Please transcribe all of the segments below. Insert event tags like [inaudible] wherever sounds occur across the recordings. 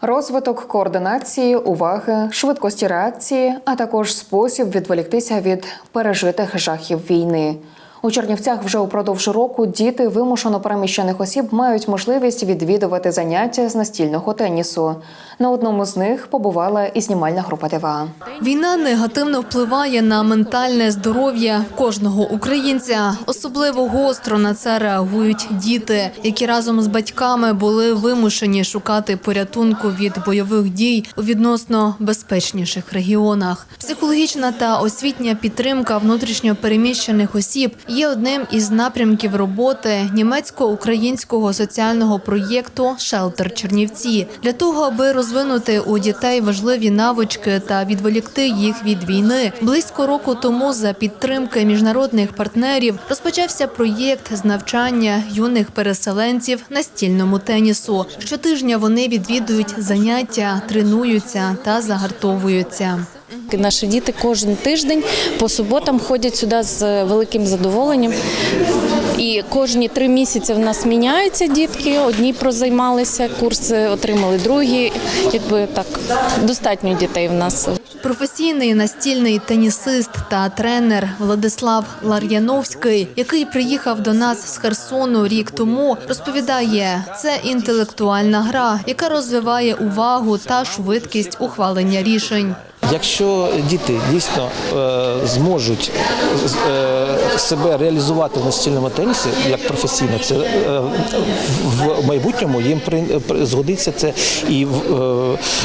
Розвиток координації, уваги, швидкості реакції, а також спосіб відволіктися від пережитих жахів війни. У Чернівцях вже упродовж року діти вимушено переміщених осіб мають можливість відвідувати заняття з настільного тенісу. На одному з них побувала і знімальна група ТВА. Війна негативно впливає на ментальне здоров'я кожного українця. Особливо гостро на це реагують діти, які разом з батьками були вимушені шукати порятунку від бойових дій у відносно безпечніших регіонах. Психологічна та освітня підтримка внутрішньо переміщених осіб є одним із напрямків роботи німецько-українського соціального проєкту Шелтер Чернівці для того, аби розвинути у дітей важливі навички та відволікти їх від війни. Близько року тому за підтримки міжнародних партнерів розпочався проєкт з навчання юних переселенців настільному тенісу. Щотижня вони відвідують заняття, тренуються та загартовуються. Наші діти кожен тиждень по суботам ходять сюди з великим задоволенням. І кожні три місяці в нас міняються дітки. Одні прозаймалися курси, отримали другі. Якби так достатньо дітей в нас. Професійний настільний тенісист та тренер Владислав Лар'яновський, який приїхав до нас з Херсону рік тому, розповідає, це інтелектуальна гра, яка розвиває увагу та швидкість ухвалення рішень. Якщо діти дійсно е, зможуть е, себе реалізувати в настільному тенісі як професійно, це е, в майбутньому їм згодиться це і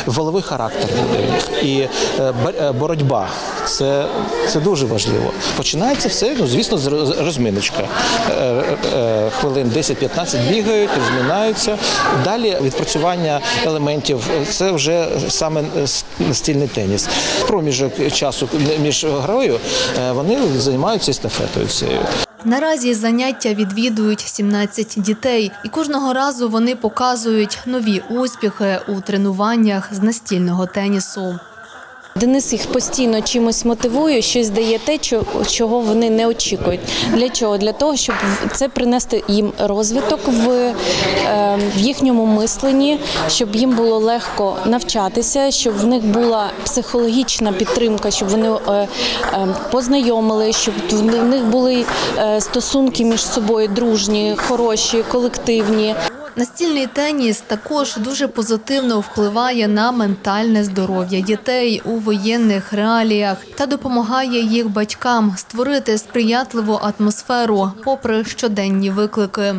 воловий характер і бо- боротьба. Це, це дуже важливо. Починається все, ну звісно, з роз- розминочка. Хвилин 10-15 бігають, розминаються. Далі відпрацювання елементів це вже саме настільний теніс. Проміжок часу між грою е, вони займаються естафетою цією. Наразі заняття відвідують 17 дітей, і кожного разу вони показують нові успіхи у тренуваннях з настільного тенісу. Денис їх постійно чимось мотивує, щось дає те, чо- чого вони не очікують. Для чого? Для того, щоб це принести їм розвиток в, е, в їхньому мисленні, щоб їм було легко навчатися, щоб в них була психологічна підтримка, щоб вони е, е, познайомили, щоб в них були е, стосунки між собою дружні, хороші, колективні. Настільний теніс також дуже позитивно впливає на ментальне здоров'я дітей у воєнних реаліях та допомагає їх батькам створити сприятливу атмосферу попри щоденні виклики.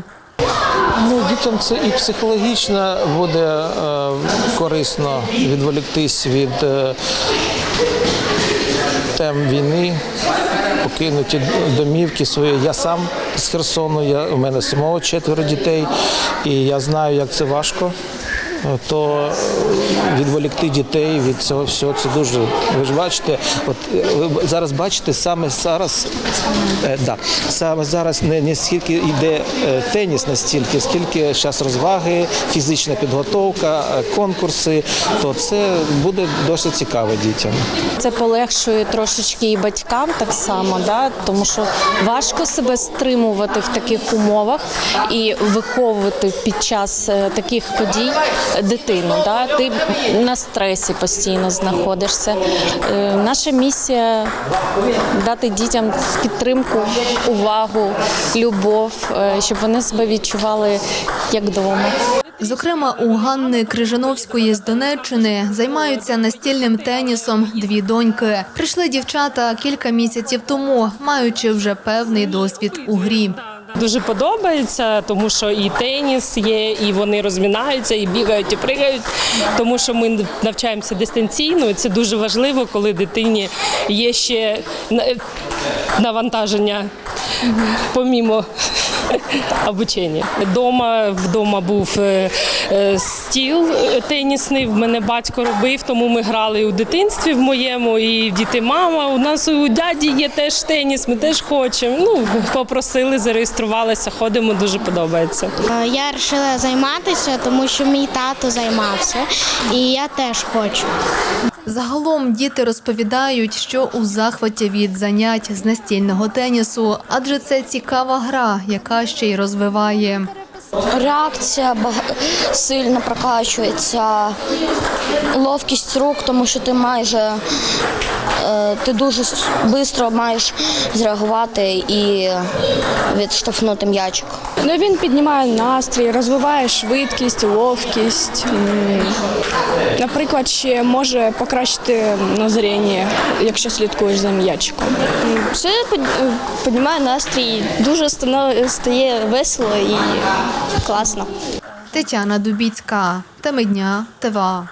Ну, дітям це і психологічно буде е, корисно відволіктись від е, тем війни, покинуті домівки свої. Я сам з Херсону, я, у мене самого четверо дітей, і я знаю, як це важко. То е, відволікти дітей від цього всього це дуже. Ви ж бачите, от е, ви зараз бачите, саме зараз, е, да, саме зараз не, не скільки йде е, теніс настільки, скільки зараз розваги, фізична підготовка, конкурси, то це буде досить цікаво дітям. Це полегшує трошечки і батькам так само, да? тому що важко себе стримувати в таких умовах і виховувати під час таких подій дитину. Да? Ти на стресі постійно знаходишся. Е, Наша місія дати дітям підтримку, увагу, любов, е, щоб вони себе відчували як вдома. Зокрема, у Ганни Крижановської з Донеччини займаються настільним тенісом дві доньки. Прийшли дівчата кілька місяців тому, маючи вже певний досвід у грі. Дуже подобається, тому що і теніс є, і вони розмінаються, і бігають, і пригають. Тому що ми навчаємося дистанційно. і Це дуже важливо, коли дитині є ще на- навантаження помімо [laughs] обучення. Дома вдома був е, е, стіл е, тенісний. В мене батько робив, тому ми грали у дитинстві в моєму, і діти мама. У нас у дяді є теж теніс, ми теж хочемо. Ну попросили, зареєструвалися, ходимо, дуже подобається. Я вирішила займатися, тому що мій тато займався, і я теж хочу. Загалом діти розповідають, що у захваті від занять з настільного тенісу, адже це цікава гра, яка ще й розвиває. Реакція сильно прокачується, ловкість рук, тому що ти майже е, ти дуже швидко маєш зреагувати і відштовхнути м'ячик. Ну, він піднімає настрій, розвиває швидкість, ловкість. Наприклад, ще може покращити ну, зріння, якщо слідкуєш за м'ячиком. Це піднімає настрій, дуже стає весело і класно. Тетяна Дубіцька, теми дня, ТВА.